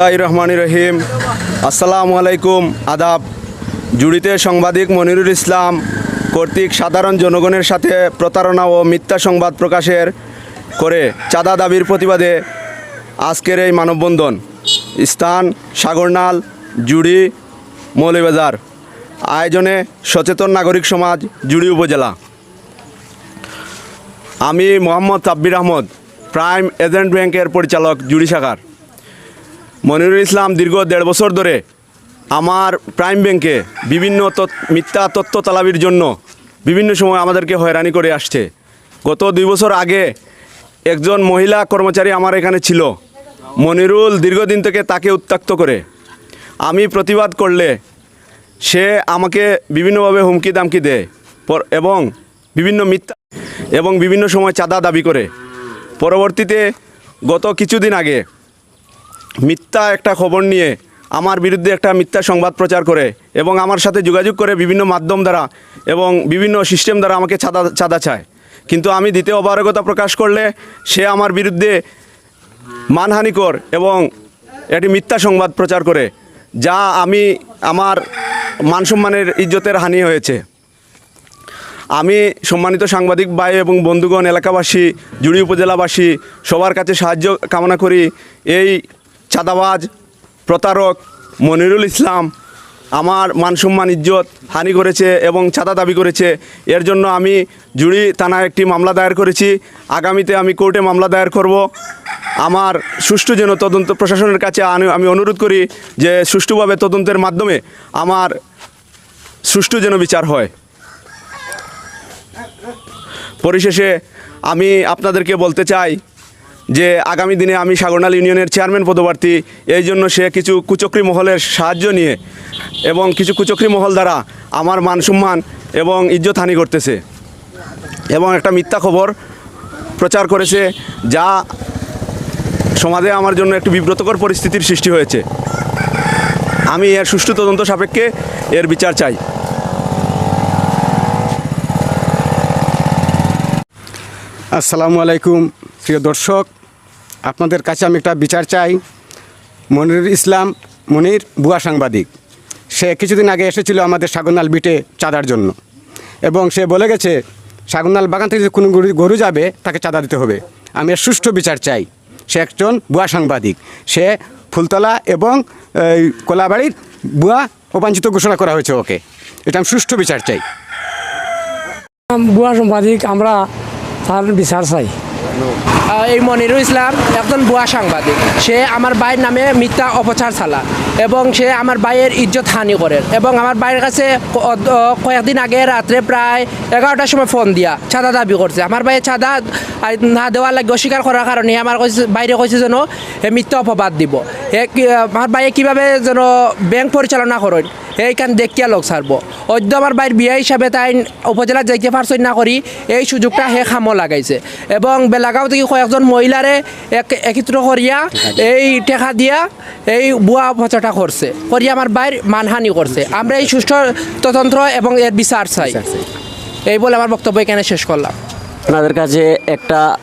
রহমান রহিম আসসালামু আলাইকুম আদাব। জুড়িতে সাংবাদিক মনিরুল ইসলাম কর্তৃক সাধারণ জনগণের সাথে প্রতারণা ও মিথ্যা সংবাদ প্রকাশের করে চাঁদা দাবির প্রতিবাদে আজকের এই মানববন্ধন। স্থান, সাগরনাল, জুড়ি মৌলবাজার আয়োজনে সচেতন নাগরিক সমাজ, জুড়ি উপজেলা। আমি মোহাম্মদ সাব্বির আহমদ, প্রাইম এজেন্ট ব্যাংকের পরিচালক, জুড়ি শাখার। মনিরুল ইসলাম দীর্ঘ দেড় বছর ধরে আমার প্রাইম ব্যাংকে বিভিন্ন মিথ্যা তথ্য তালাবির জন্য বিভিন্ন সময় আমাদেরকে হয়রানি করে আসছে। গত দুই বছর আগে একজন মহিলা কর্মচারী আমার এখানে ছিল। মনিরুল দীর্ঘদিন থেকে তাকে উত্ত্যক্ত করে। আমি প্রতিবাদ করলে সে আমাকে বিভিন্নভাবে হুমকি দামকি দেয়। এবং বিভিন্ন মিথ্যা এবং বিভিন্ন সময় চাঁদা দাবি করে। পরবর্তীতে গত কিছুদিন আগে মিথ্যা একটা খবর নিয়ে আমার বিরুদ্ধে একটা মিথ্যা সংবাদ প্রচার করে এবং আমার সাথে যোগাযোগ করে বিভিন্ন মাধ্যম দ্বারা এবং বিভিন্ন সিস্টেম দ্বারা আমাকে চাঁদা চাঁদা চায়। কিন্তু আমি দ্বিতীয় অপারগতা প্রকাশ করলে সে আমার বিরুদ্ধে মানহানিকর এবং একটি মিথ্যা সংবাদ প্রচার করে, যা আমি আমার মানসম্মানের ইজ্জতের হানি হয়েছে। আমি সম্মানিত সাংবাদিক ভাই এবং বন্ধুগণ, এলাকাবাসী, জুড়ি উপজেলাবাসী, সবার কাছে সাহায্য কামনা করি এই চাঁদাবাজ, প্রতারক, মনিরুল ইসলাম আমার মানসম্মান ইজ্জত হানি করেছে এবং চাঁদা দাবি করেছে। এর জন্য আমি জুড়ি থানায় একটি মামলা দায়ের করেছি। আগামীতে আমি কোর্টে মামলা দায়ের করব। আমার সুষ্ঠু যেন তদন্ত প্রশাসনের কাছে আমি অনুরোধ করি যে সুষ্ঠুভাবে তদন্তের মাধ্যমে আমার সুষ্ঠু যেন বিচার হয়। পরিশেষে আমি আপনাদেরকে বলতে চাই যে আগামী দিনে আমি সাগরনাল ইউনিয়নের চেয়ারম্যান পদপ্রার্থী, এই জন্য সে কিছু কুচক্রি মহলের সাহায্য নিয়ে এবং কিছু কুচক্রি মহল দ্বারা আমার মান সম্মান এবং ইজ্জত হানি করতেছে। এবং একটা মিথ্যা খবর প্রচার করেছে যা সমাজে আমার জন্য একটি বিব্রতকর পরিস্থিতির সৃষ্টি হয়েছে। আমি এর সুষ্ঠু তদন্ত সাপেক্ষে এর বিচার চাই। আসসালামু আলাইকুম, প্রিয় দর্শক। আপনাদের কাছে আমি একটা বিচার চাই। মনির ইসলাম মনির বুয়া সাংবাদিক। সে কিছুদিন আগে এসেছিল আমাদের সাগরনাল বিটে চাঁদার জন্য। এবং সে বলে গেছে, সাগরনাল বাগান থেকে যে কোনো গরু যাবে, তাকে চাঁদা দিতে হবে। আমি এর সুষ্ঠু বিচার চাই। সে একজন বুয়া সাংবাদিক। সে ফুলতলা এবং কোলাবাড়ির বুয়া অবাঞ্ছিত ঘোষণা করা হয়েছে ওকে। এটা আমি সুষ্ঠু বিচার চাই। বুয়া সাংবাদিক, আমরা তার বিচার চাই। এই মনিরুল ইসলাম একজন ভুয়া সাংবাদিক। সে আমার ভাইয়ের নামে মিথ্যা অপচার চালা এবং সে আমার ভাইয়ের ইজ্জত হানি করে এবং আমার ভাইয়ের কাছে কয়েকদিন আগে রাত্রে প্রায় এগারোটার সময় ফোন দিয়া চাঁদা দাবি করছে। আমার ভাইয়ের চাঁদা না দেওয়ার লাগে অস্বীকার করার কারণে আমার বাইরে কইছে যেন মিথ্যা অপবাদ দিব। আমার ভাইয়ে কীভাবে যেন ব্যাংক পরিচালনা করেন? এইখান দেখিয়া লোক ছাড়বো। অদ্য আমার বাইর বিয়া হিসাবে তাই উপজেলা যাইতে পারছই না করি এই সুযোগটা হে খামো লাগাইছে। এবং বেলাগাঁও থেকে কয়েকজন মহিলারে এক- একত্র করিয়া এই টেকা দিয়া এই বুয়া প্রচারটা করছে করিয়া আমার বাইর মানহানি করছে আমরা এই সুষ্ঠু তদন্ত এবং এর বিচার চাই। এই বলে আমার বক্তব্য এখানে শেষ করলাম। আপনাদের কাছে একটা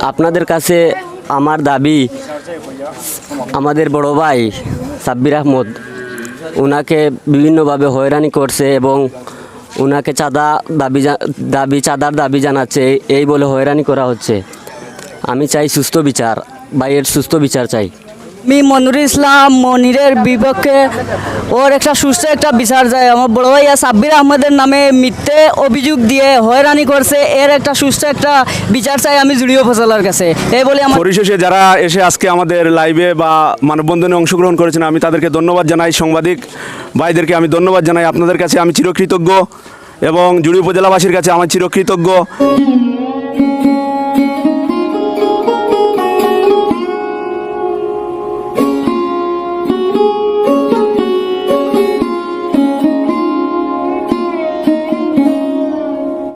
আপনাদের কাছে আমার দাবি, আমাদের বড় ভাই সাব্বির আহমদ। ওনাকে বিভিন্নভাবে হয়রানি করছে এবং ওনাকে চাঁদা দাবি দাবি, চাঁদার দাবি জানাচ্ছে, এই বলে হয়রানি করা হচ্ছে। আমি চাই সুস্থ বিচার, বা এর সুস্থ বিচার চাই। আমি মনিরুল ইসলাম, মনিরের বিপক্ষে ওর একটা সুস্থ একটা বিচার যায়। আমার বড় ভাইয়া সাব্বির আহমেদের নামে মিথ্যে অভিযোগ দিয়ে হয়রানি করছে। এর একটা সুস্থ একটা বিচার চাই আমি জুড়িও ফসলার কাছে। এই বলে আমার পরিশেষে যারা এসে আজকে আমাদের লাইভে বা মানববন্ধনে অংশগ্রহণ করেছেন, আমি তাদেরকে ধন্যবাদ জানাই সাংবাদিক ভাইদেরকে। আমি ধন্যবাদ জানাই আপনাদের কাছে। আমি চিরকৃতজ্ঞ এবং জুড়ি উপজেলাবাসীর কাছে আমার চিরকৃতজ্ঞ।